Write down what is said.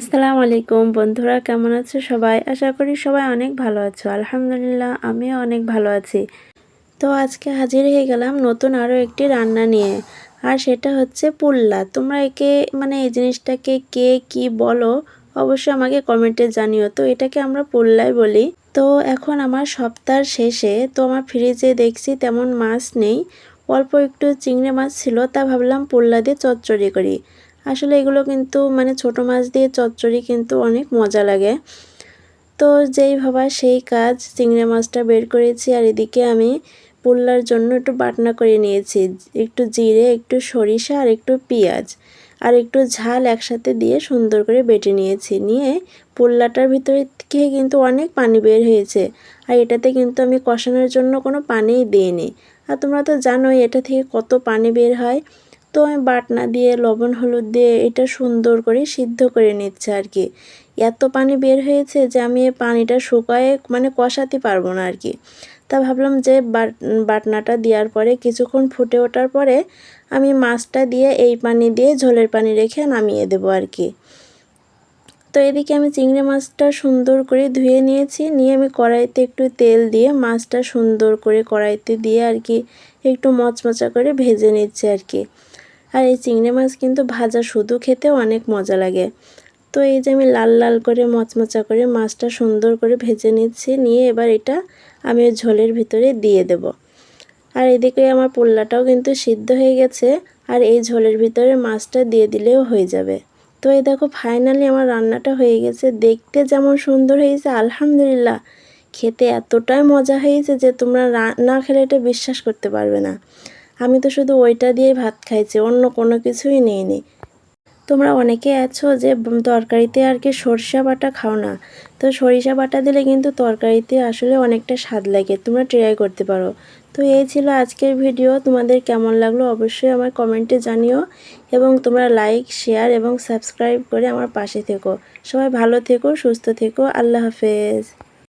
আসসালামু আলাইকুম বন্ধুরা, কেমন আছো সবাই? আশা করি সবাই অনেক ভালো আছো। আলহামদুলিল্লাহ, আমিও অনেক ভালো আছি। তো আজকে হাজির হয়ে গেলাম নতুন আরও একটি রান্না নিয়ে, আর সেটা হচ্ছে পুল্লা। তোমরা একে মানে এই জিনিসটাকে কে, কি বলো, অবশ্যই আমাকে কমেন্টে জানিও। তো এটাকে আমরা পুল্লাই বলি। তো এখন আমার সপ্তাহ শেষে, তো আমার ফ্রিজে দেখছি তেমন মাছ নেই। অল্প একটু চিংড়ি মাছ ছিল, তা ভাবলাম পুল্লা দিয়ে চচ্চড়ি করি। আসলে এগুলো কিন্তু মানে ছোট মাছ দিয়ে চচ্চড়ি কিন্তু অনেক মজা লাগে। তো যেই ভাবা সেই কাজ, চিংড়ি মাছটা বের করেছি আর এদিকে আমি পুল্লার জন্য একটু বাটনা করে নিয়েছি। একটু জিরে, একটু সরিষা আর একটু পেঁয়াজ আর একটু ঝাল একসাথে দিয়ে সুন্দর করে বেটে নিয়েছি। নিয়ে পুল্লাটার ভিতরে থেকে কিন্তু অনেক পানি বের হয়েছে আর এটাতে কিন্তু আমি কষানোর জন্য কোনো পানিই দিইনি। আর তোমরা তো জানোই এটা থেকে কত পানি বের হয়। তো আমি বাটনা দিয়ে, লবণ, হলুদ দিয়ে এটা সুন্দর করে সিদ্ধ করে নিচ্ছে আর কি। এত পানি বের হয়েছে যে আমি এই পানিটা শুকায়ে মানে কষাতে পারব না আর কি। তা ভাবলাম যে বাটনাটা দেওয়ার পরে কিছুক্ষণ ফুটে ওঠার পরে আমি মাছটা দিয়ে এই পানি দিয়ে ঝোলের পানি রেখে নামিয়ে দেবো আর কি। তো এদিকে আমি চিংড়ি মাছটা সুন্দর করে ধুয়ে নিয়েছি, নিয়ে আমি কড়াইতে একটু তেল দিয়ে মাছটা সুন্দর করে কড়াইতে দিয়ে আর কি একটু মচমচা করে ভেজে নিচ্ছে আর কি। আর এই চিংড়ি মাছ কিন্তু ভাজা শুধু খেতেও অনেক মজা লাগে। তো এই যে আমি লাল লাল করে, মচমচা করে মাছটা সুন্দর করে ভেজে নিচ্ছি, নিয়ে এবার এটা আমি ঝোলের ভিতরে দিয়ে দেব। আর এদিকে আমার পোল্লাটাও কিন্তু সিদ্ধ হয়ে গেছে, আর এই ঝোলের ভিতরে মাছটা দিয়ে দিলেও হয়ে যাবে। তো এই দেখো ফাইনালি আমার রান্নাটা হয়ে গেছে। দেখতে যেমন সুন্দর হয়েছে, আলহামদুলিল্লাহ। খেতে এতটাই মজা হয়েছে যে তোমরা না খেলে এটা বিশ্বাস করতে পারবে না। আমি তো শুধু ওইটা দিয়ে ভাত খাইছি, অন্য কোনো কিছুই নিইনি তোমরা অনেকে আছো যে তরকারিতে আর কি সরিষা বাটা খাও না। তো সরিষা বাটা দিলে কিন্তু তরকারিতে আসলে অনেকটা স্বাদ লাগে, তোমরা ট্রাই করতে পারো। তো এই ছিল আজকের ভিডিও তোমাদের কেমন লাগল অবশ্যই আমার কমেন্টে জানিও এবং তোমরা লাইক শেয়ার এবং সাবস্ক্রাইব করে আমার পাশে থেকো। সবাই ভালো থেকো, সুস্থ থেকো, আল্লাহ হাফেজ।